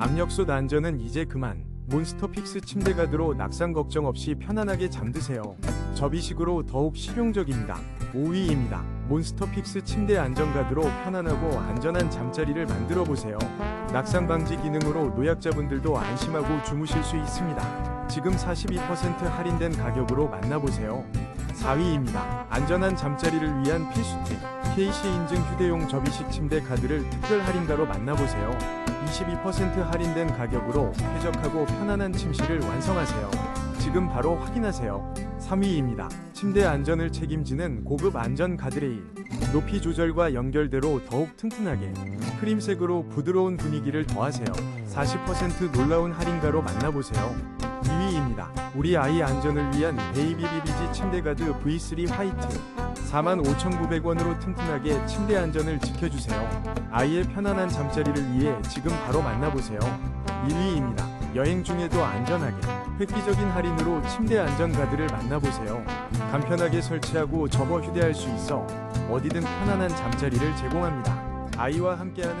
압력솥 안전은 이제 그만. 몬스터픽스 침대 가드로 낙상 걱정 없이 편안하게 잠드세요. 접이식으로 더욱 실용적입니다. 5위입니다. 몬스터픽스 침대 안전 가드로 편안하고 안전한 잠자리를 만들어 보세요. 낙상 방지 기능으로 노약자분들도 안심하고 주무실 수 있습니다. 지금 42% 할인된 가격으로 만나보세요. 4위입니다. 안전한 잠자리를 위한 필수템. KC 인증 휴대용 접이식 침대 카드를 특별 할인가로 만나보세요. 22% 할인된 가격으로 쾌적하고 편안한 침실을 완성하세요. 지금 바로 확인하세요. 3위입니다. 침대 안전을 책임지는 고급 안전 가드레일. 높이 조절과 연결대로 더욱 튼튼하게 크림색으로 부드러운 분위기를 더하세요. 40% 놀라운 할인가로 만나보세요. 2위입니다. 우리 아이 안전을 위한 베이비 비비지 침대 가드 V3 화이트 45,900원으로 튼튼하게 침대 안전을 지켜주세요. 아이의 편안한 잠자리를 위해 지금 바로 만나보세요. 1위입니다. 여행 중에도 안전하게 획기적인 할인으로 침대 안전 가드를 만나보세요. 간편하게 설치하고 접어 휴대할 수 있어 어디든 편안한 잠자리를 제공합니다. 아이와 함께하는